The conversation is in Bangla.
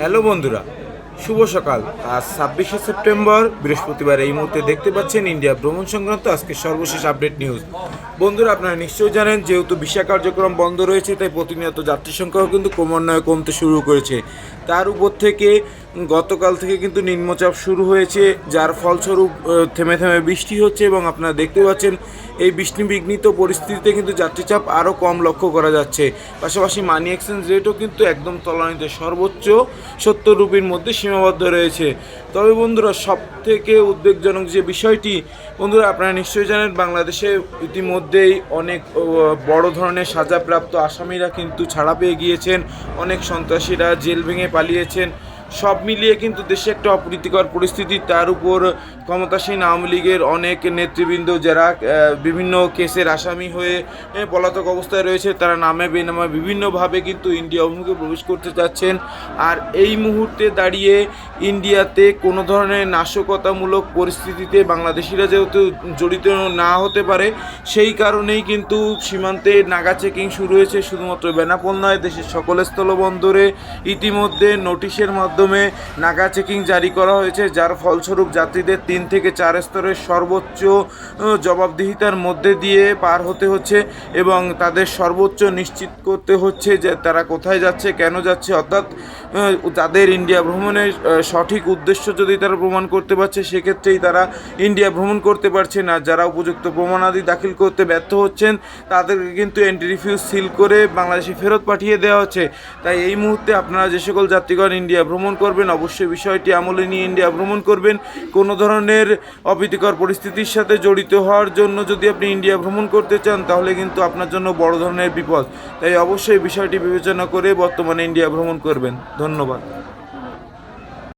হ্যালো বন্ধুরা, শুভ সকাল। আজ ছাব্বিশে সেপ্টেম্বর, বৃহস্পতিবার এই মুহূর্তে দেখতে পাচ্ছেন ইন্ডিয়া ভ্রমণ সংক্রান্ত আজকে সর্বশেষ আপডেট নিউজ। বন্ধুরা, আপনারা নিশ্চয়ই জানেন, যেহেতু ভিসা কার্যক্রম বন্ধ রয়েছে, তাই প্রতিনিয়ত যাত্রী সংখ্যাও কিন্তু ক্রমান্বয়ে কমতে শুরু করেছে। তার উপর থেকে গতকাল থেকে কিন্তু নিম্নচাপ শুরু হয়েছে, যার ফলস্বরূপ থেমে থেমে বৃষ্টি হচ্ছে এবং আপনারা দেখতে পাচ্ছেন, এই বৃষ্টি বিঘ্নিত পরিস্থিতিতে কিন্তু যাত্রীচাপ আরও কম লক্ষ্য করা যাচ্ছে। পাশাপাশি মানি এক্সচেঞ্জ রেটও কিন্তু একদম তলানিতে সর্বোচ্চ, সত্তর রুপির মধ্যে সীমাবদ্ধ রয়েছে। তবে বন্ধুরা সব থেকে উদ্বেগজনক যে বিষয়টি, বন্ধুরা, আপনারা নিশ্চয়ই জানেন, বাংলাদেশে ইতিমধ্যেই অনেক বড় ধরনের সাজাপ্রাপ্ত আসামিরা কিন্তু ছাড়া পেয়ে গিয়েছেন। অনেক সন্ত্রাসীরা জেল ভেঙে পালিয়েছেন। সব মিলিয়ে কিন্তু দেশে একটা অপ্রীতিকর পরিস্থিতি। তার উপর ক্ষমতাসীন আওয়ামী লীগের অনেক নেতৃবৃন্দ যারা বিভিন্ন কেসের আসামি হয়ে পলাতক অবস্থায় রয়েছে, তারা নামে বেনামে বিভিন্নভাবে কিন্তু ইন্ডিয়া অভিমুখে প্রবেশ করতে চাচ্ছেন। আর এই মুহূর্তে দাঁড়িয়ে ইন্ডিয়াতে কোনো ধরনের নাশকতামূলক পরিস্থিতিতে বাংলাদেশিরা যেহেতু জড়িত না হতে পারে, সেই কারণেই কিন্তু সীমান্তে নাগা চেকিং শুরু হয়েছে। শুধুমাত্র বেনাপোল নয়, দেশের সকল স্থলবন্দরে ইতিমধ্যে নোটিশের মাধ্যমে নাগা চেকিং জারি করা হয়েছে, যার ফলস্বরূপ যাত্রীদের তিন থেকে চার স্তরের সর্বোচ্চ জবাবদিহিতার মধ্যে দিয়ে পার হতে হচ্ছে এবং তাদের সর্বোচ্চ নিশ্চিত করতে হচ্ছে যে তারা কোথায় যাচ্ছে, কেন যাচ্ছে, অর্থাৎ তাদের ইন্ডিয়া ভ্রমণের সঠিক উদ্দেশ্য যদি তারা প্রমাণ করতে পারছে, সেক্ষেত্রেই তারা ইন্ডিয়া ভ্রমণ করতে পারছে না। যারা উপযুক্ত প্রমাণাদি দাখিল করতে ব্যর্থ হচ্ছেন, তাদেরকে কিন্তু এন্ট্রি রিফিউজ সিল করে বাংলাদেশে ফেরত পাঠিয়ে দেওয়া হচ্ছে। তাই এই মুহূর্তে আপনারা যে সকল যাত্রীগণ ইন্ডিয়া ভ্রমণ করবেন, অবশ্যই বিষয়টি আমলে নিয়ে ইন্ডিয়া ভ্রমণ করবেন। কোনো ধরনের অপ্রীতিকর পরিস্থিতির সাথে জড়িত হওয়ার জন্য যদি আপনি ইন্ডিয়া ভ্রমণ করতে চান, তাহলে কিন্তু আপনার জন্য বড় ধরনের বিপদ। তাই অবশ্যই বিষয়টি বিবেচনা করে বর্তমানে ইন্ডিয়া ভ্রমণ করবেন। ধন্যবাদ।